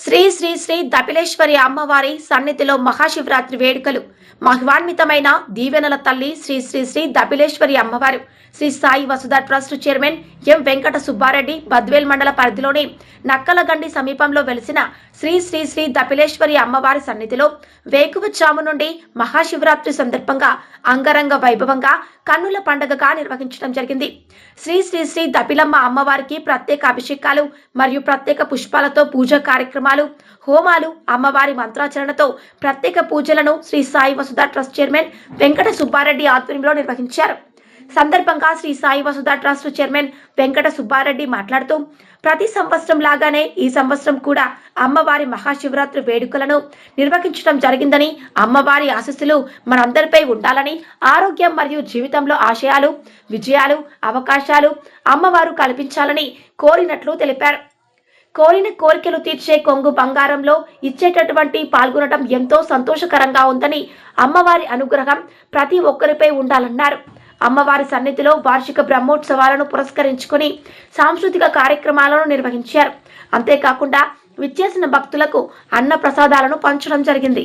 శ్రీ శ్రీ శ్రీ దపిలేశ్వరి అమ్మవారి సన్నిధిలో మహాశివరాత్రి వేడుకలు. మహిమాన్వితమైన దీవెనల తల్లి శ్రీ శ్రీ శ్రీ దపిలేశ్వరి అమ్మవారు. Shri Sai Vasudha trust chairman M Venkata Subba Reddy Badvel మండల పరిధిలోని నక్కలగండి సమీపంలో వెలిసిన శ్రీ శ్రీ శ్రీ దపిలేశ్వరి అమ్మవారి సన్నిధిలో వేకువజాము నుండి మహాశివరాత్రి సందర్భంగా అంగరంగ వైభవంగా కన్నుల పండగగా నిర్వహించడం జరిగింది. శ్రీ శ్రీ శ్రీ దపిలమ్మ అమ్మవారికి ప్రత్యేక అభిషేకాలు మరియు ప్రత్యేక పుష్పాలతో పూజా కార్యక్రమాలు హోమాలు అమ్మవారి మంత్రాచరణతో ప్రత్యేక పూజలను శ్రీ సాయి వసుధ ట్రస్ట్ చైర్మన్ వెంకట సుబ్బారెడ్డి ఆధ్వర్యంలో నిర్వహించారు. సందర్భంగా శ్రీ సాయి వసుధ ట్రస్ట్ చైర్మన్ వెంకట సుబ్బారెడ్డి మాట్లాడుతూ ప్రతి సంవత్సరం లాగానే ఈ సంవత్సరం కూడా అమ్మవారి మహాశివరాత్రి వేడుకలను నిర్వహించడం జరిగిందని అమ్మవారి ఆశస్సులు మనందరిపై ఉండాలని ఆరోగ్యం మరియు జీవితంలో ఆశయాలు విజయాలు అవకాశాలు అమ్మవారు కల్పించాలని కోరినట్లు తెలిపారు. కోరిన కోరికలు తీర్చే కొంగు బంగారంలో ఇచ్చేటటువంటి పాల్గొనడం ఎంతో సంతోషకరంగా ఉందని అమ్మవారి అనుగ్రహం ప్రతి ఒక్కరిపై ఉండాలన్నారు. అమ్మవారి సన్నిధిలో వార్షిక బ్రహ్మోత్సవాలను పురస్కరించుకొని సాంస్కృతిక కార్యక్రమాలను నిర్వహించారు. అంతేకాకుండా విచ్చేసిన భక్తులకు అన్న ప్రసాదాలను పంచడం జరిగింది.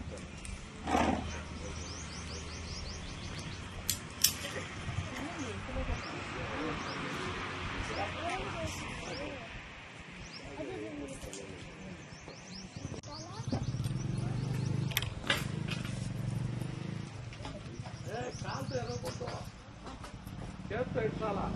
别动他了。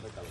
Vai, tá